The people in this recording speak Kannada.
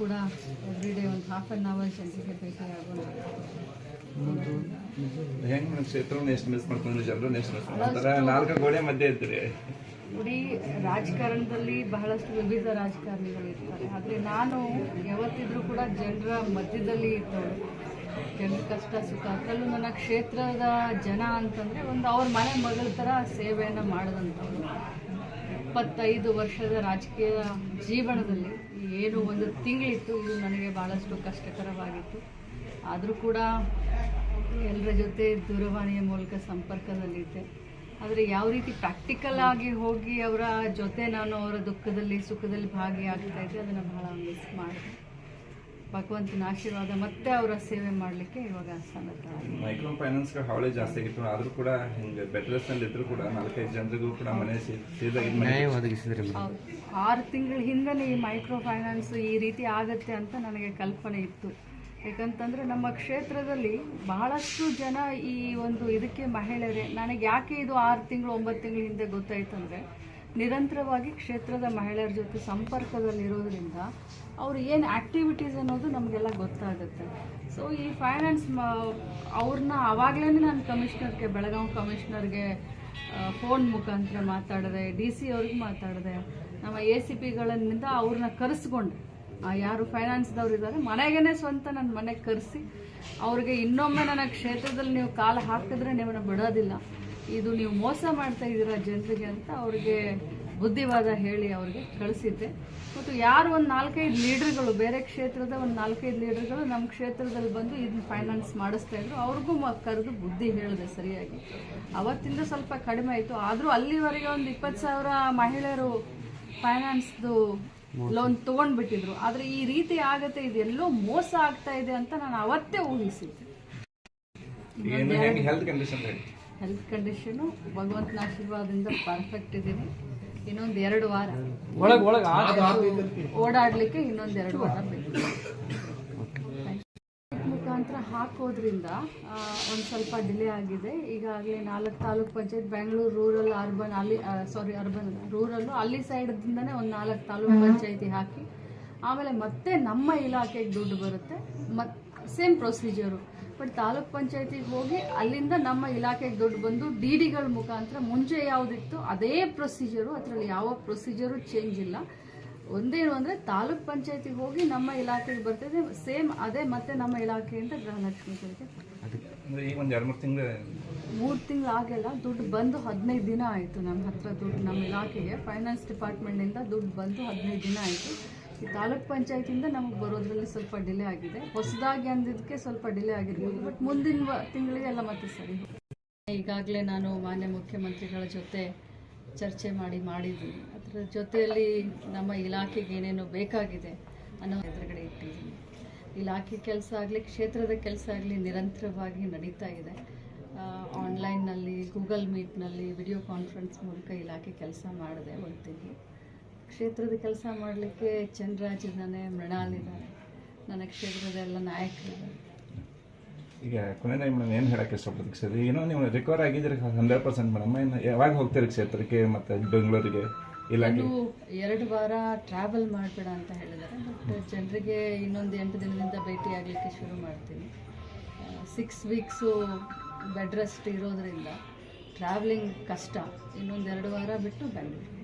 ಕೂಡ ಎವ್ರಿ ಡೇ ಒಂದು ಹಾಫ್ ಆನ್ ಅವರ್ ಜನರಿಗೆ ಭೇಟಿ ಆಗೋಣ ಹೆಂಗ್ ಕ್ಷೇತ್ರವನ್ನು ಎಷ್ಟು ಮಿಸ್ ಮಾಡ್ಕೊಂಡ್ರೆ ಜನರನ್ನ ಎಷ್ಟು ಮಿಸ್ ಮಾಡ್ತಾರೆ? ನಾಲ್ಕು ಗೋಡೆ ಮಧ್ಯೆ ಇರ್ತೀರಿ ನೋಡಿ ರಾಜಕಾರಣದಲ್ಲಿ ಬಹಳಷ್ಟು ವಿವಿಧ ರಾಜಕಾರಣಿಗಳು ಇರ್ತಾರೆ. ಆದರೆ ನಾನು ಯಾವತ್ತಿದ್ರೂ ಕೂಡ ಜನರ ಮಧ್ಯದಲ್ಲಿ ಇದ್ದವಳು. ಜನರ ಕಷ್ಟ ಸುಖ ಅದರಲ್ಲೂ ನನ್ನ ಕ್ಷೇತ್ರದ ಜನ ಅಂತಂದರೆ ಒಂದು ಅವ್ರ ಮನೆ ಮಗಳ ಥರ ಸೇವೆಯನ್ನು ಮಾಡಿದಂಥವ್ರು ಇಪ್ಪತ್ತೈದು ವರ್ಷದ ರಾಜಕೀಯ ಜೀವನದಲ್ಲಿ ಏನು ಒಂದು ತಿಂಗಳಿತ್ತು. ಇದು ನನಗೆ ಭಾಳಷ್ಟು ಕಷ್ಟಕರವಾಗಿತ್ತು. ಆದರೂ ಕೂಡ ಎಲ್ಲರ ಜೊತೆ ದೂರವಾಣಿಯ ಮೂಲಕ ಸಂಪರ್ಕದಲ್ಲಿದ್ದೆ. ಆದರೆ ಯಾವ ರೀತಿ ಪ್ರಾಕ್ಟಿಕಲ್ ಆಗಿ ಹೋಗಿ ಅವರ ಜೊತೆ ನಾನು ಅವರ ದುಃಖದಲ್ಲಿ, ಸುಖದಲ್ಲಿ ಭಾಗಿಯಾಗ್ತಾ ಇದ್ದೆ, ಅದನ್ನು ಬಹಳ ಮಿಸ್ ಮಾಡಿದೆ. ಭಗವಂತನ ಆಶೀರ್ವಾದ ಮತ್ತೆ ಅವರ ಸೇವೆ ಮಾಡಲಿಕ್ಕೆ ಇವಾಗ ಮೈಕ್ರೋ ಫೈನಾನ್ಸ್ ಹಾವಳಿ ಜಾಸ್ತಿ ಆಗಿತ್ತು. ಆದ್ರೂ ಕೂಡ ಹಿಂಗೆ ಬೆಟ್ರೆಸ್ ಅಲ್ಲಿ ಇದ್ರು ಕೂಡ ನಾಲ್ಕೈದು ಜನರಿಗೂ ಕೂಡ ಮನೆ ಆರು ತಿಂಗಳ ಹಿಂದೆ ಈ ಮೈಕ್ರೋ ಫೈನಾನ್ಸ್ ಈ ರೀತಿ ಆಗತ್ತೆ ಅಂತ ನನಗೆ ಕಲ್ಪನೆ ಇತ್ತು. ಯಾಕಂತಂದ್ರೆ ನಮ್ಮ ಕ್ಷೇತ್ರದಲ್ಲಿ ಬಹಳಷ್ಟು ಜನ ಈ ಒಂದು ಇದಕ್ಕೆ ಮಹಿಳೆಯರೇ ನನಗೆ ಯಾಕೆ ಇದು ಆರು ತಿಂಗಳು ಒಂಬತ್ತು ತಿಂಗಳ ಹಿಂದೆ ಗೊತ್ತಾಯ್ತಂದರೆ ನಿರಂತರವಾಗಿ ಕ್ಷೇತ್ರದ ಮಹಿಳೆಯರ ಜೊತೆ ಸಂಪರ್ಕದಲ್ಲಿರೋದ್ರಿಂದ ಅವ್ರು ಏನು ಆ್ಯಕ್ಟಿವಿಟೀಸ್ ಅನ್ನೋದು ನಮಗೆಲ್ಲ ಗೊತ್ತಾಗುತ್ತೆ. ಸೊ ಈ ಫೈನಾನ್ಸ್ ಮ ಅವ್ರನ್ನ ಆವಾಗಲೇ ನಾನು ಕಮಿಷ್ನರ್ಗೆ ಬೆಳಗಾವಿ ಕಮಿಷ್ನರ್ಗೆ ಫೋನ್ ಮುಖಾಂತರ ಮಾತಾಡಿದೆ ಡಿ ಸಿ ಅವ್ರಿಗೆ ಮಾತಾಡಿದೆ. ನಮ್ಮ ಎ ಸಿ ಪಿಗಳಿಂದ ಅವ್ರನ್ನ ಕರೆಸ್ಕೊಂಡೆ. ಯಾರು ಫೈನಾನ್ಸ್ದವ್ರು ಇದ್ದಾರೆ ಮನೆಗೇನೆ ಸ್ವಂತ ನನ್ನ ಮನೆಗೆ ಕರೆಸಿ, ಅವ್ರಿಗೆ ಇನ್ನೊಮ್ಮೆ ನನ್ನ ಕ್ಷೇತ್ರದಲ್ಲಿ ನೀವು ಕಾಲು ಹಾಕಿದ್ರೆ ನೀವನ್ನ ಬಿಡೋದಿಲ್ಲ. ಇದು ನೀವು ಮೋಸ ಮಾಡ್ತಾ ಇದ್ದೀರಾ ಜನರಿಗೆ ಅಂತ ಅವ್ರಿಗೆ ಬುದ್ಧಿವಾದ ಹೇಳಿ ಅವ್ರಿಗೆ ಕಳಿಸಿದ್ದೆ. ಮತ್ತು ಯಾರು ಒಂದು ನಾಲ್ಕೈದು ಲೀಡರ್ಗಳು, ಬೇರೆ ಕ್ಷೇತ್ರದ ಒಂದು ನಾಲ್ಕೈದು ಲೀಡರ್ಗಳು ನಮ್ಮ ಕ್ಷೇತ್ರದಲ್ಲಿ ಬಂದು ಇದನ್ನ ಫೈನಾನ್ಸ್ ಮಾಡಿಸ್ತಾ ಇದ್ರು. ಅವ್ರಿಗೂ ಕರೆದು ಬುದ್ಧಿ ಹೇಳಿದೆ ಸರಿಯಾಗಿ. ಅವತ್ತಿಂದ ಸ್ವಲ್ಪ ಕಡಿಮೆ ಆಯಿತು. ಆದರೂ ಅಲ್ಲಿವರೆಗೆ ಒಂದು ಇಪ್ಪತ್ತು ಸಾವಿರ ಮಹಿಳೆಯರು ಫೈನಾನ್ಸ್ದು ಲೋನ್ ತೊಗೊಂಡ್ಬಿಟ್ಟಿದ್ರು. ಆದರೆ ಈ ರೀತಿ ಆಗತ್ತೆ, ಇದೆಲ್ಲೋ ಮೋಸ ಆಗ್ತಾ ಇದೆ ಅಂತ ನಾನು ಅವತ್ತೇ ಊಹಿಸಿದ್ದೆ. ಹೆಲ್ತ್ ಕಂಡೀಷನ್ ಭಗವಂತನ ಆಶೀರ್ವಾದದಿಂದ ಪರ್ಫೆಕ್ಟ್ ಇದ್ದೀನಿ. ಇನ್ನೊಂದು ಎರಡು ವಾರ. ಓಡಾಡಲಿಕ್ಕೆ ಇನ್ನೊಂದು ಎರಡು ವಾರ ಬೇಕು. ಮುಖಾಂತರ ಹಾಕೋದ್ರಿಂದ ಒಂದು ಸ್ವಲ್ಪ ಡಿಲೇ ಆಗಿದೆ. ಈಗಾಗಲೇ ನಾಲ್ಕು ತಾಲೂಕ್ ಪಂಚಾಯತ್ ಬೆಂಗಳೂರು ರೂರಲ್ ಅರ್ಬನ್ ಅಲ್ಲಿ ಸಾರಿ ಅರ್ಬನ್ ರೂರಲ್ಲು ಅಲ್ಲಿ ಸೈಡ್ದಿಂದನೇ ಒಂದು ನಾಲ್ಕು ತಾಲೂಕ್ ಪಂಚಾಯತಿ ಹಾಕಿ ಆಮೇಲೆ ಮತ್ತೆ ನಮ್ಮ ಇಲಾಖೆಗೆ ದುಡ್ಡು ಬರುತ್ತೆ. ಮತ್ ಸೇಮ್ ಪ್ರೊಸೀಜರು ಬಟ್ ತಾಲೂಕ್ ಪಂಚಾಯತಿಗೆ ಹೋಗಿ ಅಲ್ಲಿಂದ ನಮ್ಮ ಇಲಾಖೆಗೆ ದುಡ್ಡು ಬಂದು ಡಿ ಡಿಗಳ ಮುಖಾಂತರ ಮುಂಚೆ ಯಾವುದಿತ್ತು ಅದೇ ಪ್ರೊಸೀಜರು ಅದರಲ್ಲಿ ಯಾವ ಪ್ರೊಸೀಜರು ಚೇಂಜ್ ಇಲ್ಲ. ಒಂದೇನು ಅಂದರೆ ತಾಲೂಕ್ ಪಂಚಾಯತಿಗೆ ಹೋಗಿ ನಮ್ಮ ಇಲಾಖೆಗೆ ಬರ್ತದೆ ಸೇಮ್ ಅದೇ ಮತ್ತೆ ನಮ್ಮ ಇಲಾಖೆಯಿಂದ ಗೃಹಲಕ್ಷ್ಮಿ ಕಡೆಗೆ ಅಂದ್ರೆ ಈಗ ಒಂದು ಎರಡು ಮೂರು ತಿಂಗಳು ಮೂರು ತಿಂಗಳು ಆಗಿಲ್ಲ ದುಡ್ಡು ಬಂದು ಹದಿನೈದು ದಿನ ಆಯಿತು ನಮ್ಮ ಹತ್ರ ದುಡ್ಡು ನಮ್ಮ ಇಲಾಖೆಗೆ. ಫೈನಾನ್ಸ್ ಡಿಪಾರ್ಟ್ಮೆಂಟಿಂದ ದುಡ್ಡು ಬಂದು ಹದಿನೈದು ದಿನ ಆಯಿತು. ಈ ತಾಲೂಕ್ ಪಂಚಾಯತಿಂದ ನಮಗೆ ಬರೋದ್ರಲ್ಲಿ ಸ್ವಲ್ಪ ಡಿಲೇ ಆಗಿದೆ. ಹೊಸದಾಗಿ ಅಂದಿದ್ದಕ್ಕೆ ಸ್ವಲ್ಪ ಡಿಲೇ ಆಗಿರ್ಬೋದು ಬಟ್ ಮುಂದಿನ ತಿಂಗಳಿಗೆ ಎಲ್ಲ ಮತ್ತೆ ಸರಿ ಈಗಾಗಲೇ ನಾನು ಮಾನ್ಯ ಮುಖ್ಯಮಂತ್ರಿಗಳ ಜೊತೆ ಚರ್ಚೆ ಮಾಡಿ ಮಾಡಿದ್ದೀನಿ ಅದರ ಜೊತೆಯಲ್ಲಿ ನಮ್ಮ ಇಲಾಖೆಗೆ ಏನೇನು ಬೇಕಾಗಿದೆ ಅನ್ನೋ ಎದುರುಗಡೆ ಇಟ್ಟಿದ್ದೀನಿ. ಇಲಾಖೆ ಕೆಲಸ ಆಗಲಿ, ಕ್ಷೇತ್ರದ ಕೆಲಸ ಆಗಲಿ ನಿರಂತರವಾಗಿ ನಡೀತಾ ಇದೆ. ಆನ್ಲೈನ್ನಲ್ಲಿ ಗೂಗಲ್ ಮೀಟ್ನಲ್ಲಿ ವಿಡಿಯೋ ಕಾನ್ಫರೆನ್ಸ್ ಮೂಲಕ ಇಲಾಖೆ ಕೆಲಸ ಮಾಡಿದೆ ಒಂದು ಕ್ಷೇತ್ರದ ಕೆಲಸ ಮಾಡಲಿಕ್ಕೆ ಚಂದ್ರರಾಜ್ ಇದ್ದಾನೆ ಮೃಣಾಲ್ ಇದ್ದಾನೆ. ನನ್ನ ಕ್ಷೇತ್ರದ ಎಲ್ಲ ನಾಯಕರಿದ್ದಾರೆ. ಈಗ ಕೊನೆಯ ಮೇಡಮ್ ಏನು ಹೇಳಕ್ಕೆ ಇಷ್ಟಪಡ್ತೀವಿ ಸರ್? ಏನೋ ನೀವು ರಿಕವರ್ ಆಗಿದ್ದೀರಿ ಹಂಡ್ರೆಡ್ ಪರ್ಸೆಂಟ್ ಮೇಡಮ್. ಇನ್ನು ಯಾವಾಗ ಹೋಗ್ತೀರಿ ಕ್ಷೇತ್ರಕ್ಕೆ ಮತ್ತು ಬೆಂಗಳೂರಿಗೆ? ಇಲ್ಲಾಗಿ ಎರಡು ವಾರ ಟ್ರಾವೆಲ್ ಮಾಡಬೇಡ ಅಂತ ಹೇಳಿದ್ದಾರೆ. ಬಟ್ ಜನರಿಗೆ ಇನ್ನೊಂದು ಎಂಟು ದಿನದಿಂದ ಭೇಟಿ ಆಗಲಿಕ್ಕೆ ಶುರು ಮಾಡ್ತೀನಿ. ಸಿಕ್ಸ್ ವೀಕ್ಸು ಬೆಡ್ ರೆಸ್ಟ್ ಇರೋದರಿಂದ ಟ್ರಾವೆಲಿಂಗ್ ಕಷ್ಟ. ಇನ್ನೊಂದು ಎರಡು ವಾರ ಬಿಟ್ಟು ಬೆಂಗಳೂರು